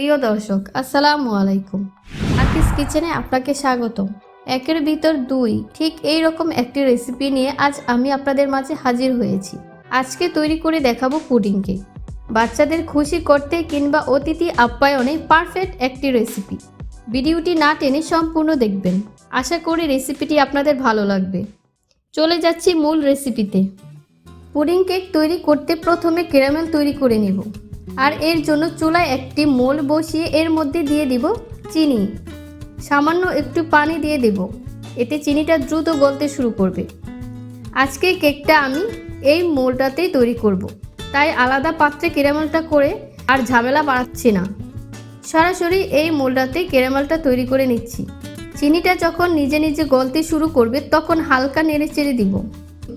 প্রিয় দর্শক, আসসালামু আলাইকুম। আকিস কিচেনে আপনাকে স্বাগতম। একের ভিতর দুই, ঠিক এই রকম একটি রেসিপি নিয়ে আজ আমি আপনাদের মাঝে হাজির হয়েছি। আজকে তৈরি করে দেখাবো পুডিং কেক বাচ্চাদের খুশি করতে কিংবা অতিথি আপ্যায়নে পারফেক্ট একটি রেসিপি ভিডিওটি না টেনে সম্পূর্ণ দেখবেন। আশা করি রেসিপিটি আপনাদের ভালো লাগবে। চলে যাচ্ছি মূল রেসিপিতে পুডিং কেক তৈরি করতে প্রথমে ক্যারামেল তৈরি করে নেব। আর এর জন্য চুলায় একটি মোল বসিয়ে এর মধ্যে দিয়ে দিব চিনি। সামান্য একটু পানি দিয়ে দেব। এতে চিনিটা দ্রুত গলতে শুরু করবে। আজকে কেকটা আমি এই মোলটাতেই তৈরি করব। তাই আলাদা পাত্রে ক্যারামেলটা করে আর ঝামেলা বাড়াচ্ছি না। সরাসরি এই মোলটাতে ক্যারামেলটা তৈরি করে নিচ্ছি। চিনিটা যখন নিজে নিজে গলতে শুরু করবে, তখন হালকা নেড়ে চেড়ে দিব।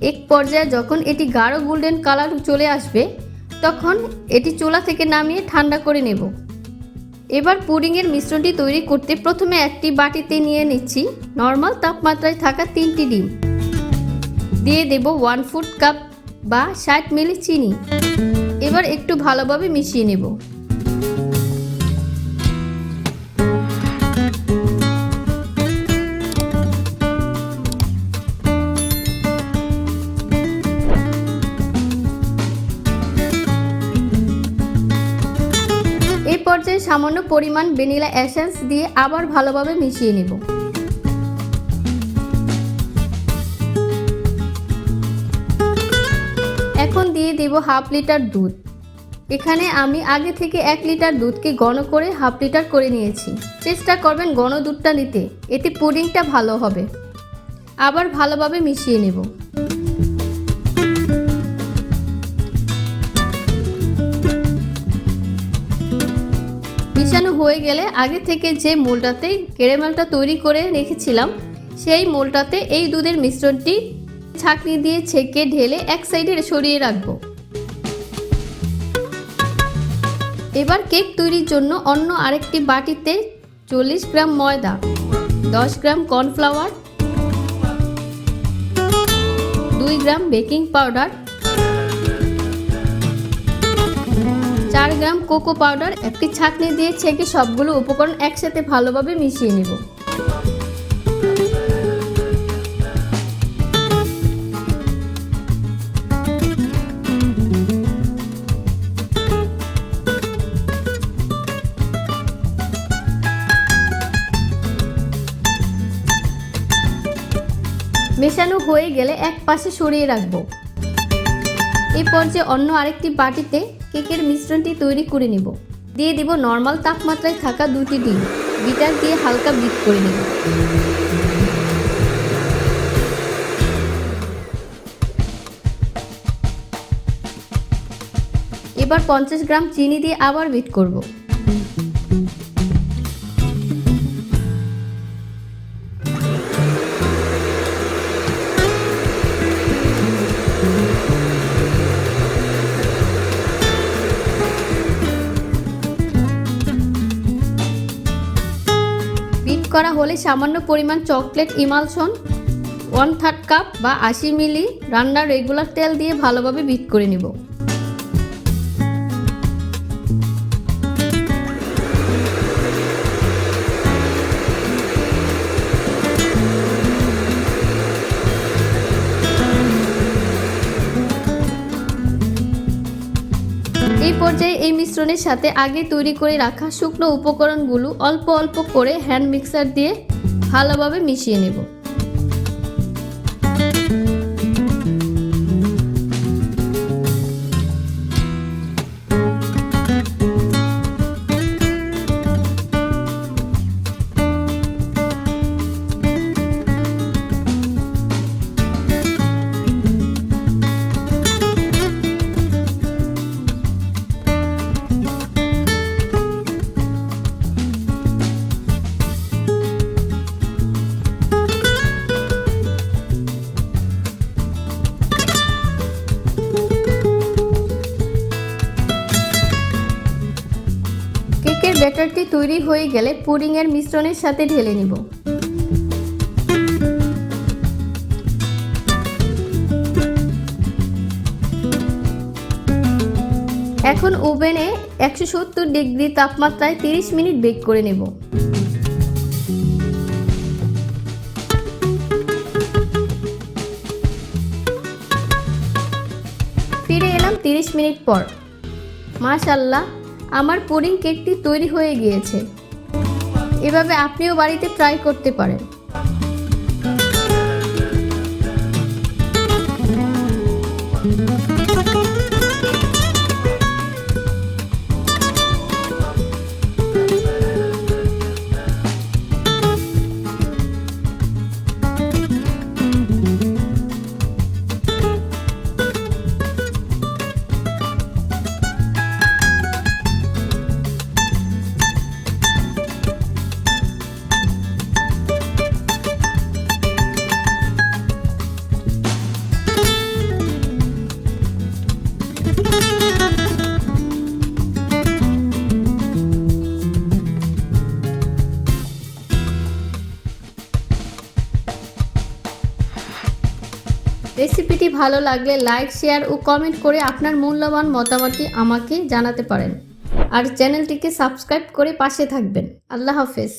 এক পর্যায়ে যখন এটি গাঢ় গোল্ডেন কালার চলে আসবে তখন এটি চোলা থেকে নামিয়ে ঠান্ডা করে নেব। এবার পুডিংয়ের মিশ্রণটি তৈরি করতে প্রথমে একটি বাটিতে নিয়ে নিচ্ছি। নর্মাল তাপমাত্রায় থাকা তিনটি ডিম। দিয়ে দেব ওয়ান ফুট কাপ বা ষাট মিলি চিনি। এবার একটু ভালোভাবে মিশিয়ে নেব। পর্যায়ে সামান্য পরিমাণ ভ্যানিলা এসেন্স দিয়ে আবার ভালোভাবে মিশিয়ে নেব। এখন দিয়ে দেব হাফ লিটার দুধ। এখানে আমি আগে থেকে এক লিটার দুধকে ঘন করে হাফ লিটার করে নিয়েছি। চেষ্টা করবেন ঘন দুধটা নিতে। এতে পুডিংটা ভালো হবে। আবার ভালোভাবে মিশিয়ে নেব। হয়ে গেলে আগে থেকে যে মোলটাতে ক্যারামেলটা তৈরি করে রেখেছিলাম, সেই মোলটাতে এই দুধের মিশ্রণটি ছাঁকনি দিয়ে ছেঁকে ঢেলে এক সাইডে সরিয়ে রাখব। এবার কেক তৈরির জন্য অন্য আরেকটি বাটিতে চল্লিশ গ্রাম ময়দা, দশ গ্রাম কর্নফ্লাওয়ার, দুই গ্রাম বেকিং পাউডার চার গ্রাম কোকো পাউডার একটি ছাঁকনি দিয়ে ছেঁকে সবগুলো উপকরণ একসাথে ভালোভাবে মিশিয়ে নেব। মেশানো হয়ে গেলে এক পাশে সরিয়ে রাখব। এই পর্যায়ে অন্য আরেকটি বাটিতে কেকের মিশ্রণটি তৈরি করে নেব। দিয়ে দিব নর্মাল তাপমাত্রায় থাকা দুটি ডিম। বিটার দিয়ে হালকা বিট করে নেব। এবার পঞ্চাশ গ্রাম চিনি দিয়ে আবার বিট করব। করা হলে সামান্য পরিমাণ chocolate, emulsion, one third cup বা আশি মিলি রান্নার রেগুলার তেল দিয়ে ভালোভাবে বিট করে নেব। এই পর্যায়ে এই মিশ্রণের সাথে আগে তৈরি করে রাখা শুকনো উপকরণগুলো অল্প অল্প করে হ্যান্ড মিক্সার দিয়ে ভালোভাবে মিশিয়ে নেব। ব্যাটারটি তৈরি হয়ে গেলে পুডিংয়ের মিশ্রণের সাথে ঢেলে নিব। এখন ওভেনে একশো সত্তর ডিগ্রি তাপমাত্রায় তিরিশ মিনিট বেক করে নেব। ফিরে এলাম তিরিশ মিনিট পর। মাশাল্লাহ আমার পুডিং কেকটি তৈরি হয়ে গিয়েছে। এভাবে আপনিও বাড়িতে ট্রাই করতে পারেন। রেসিপিটি ভালো লাগলে লাইক শেয়ার ও কমেন্ট করে আপনার মূল্যবান মতামতটি আমাকে জানাতে পারেন। আর চ্যানেলটিকে সাবস্ক্রাইব করে পাশে থাকবেন। আল্লাহ হাফেজ।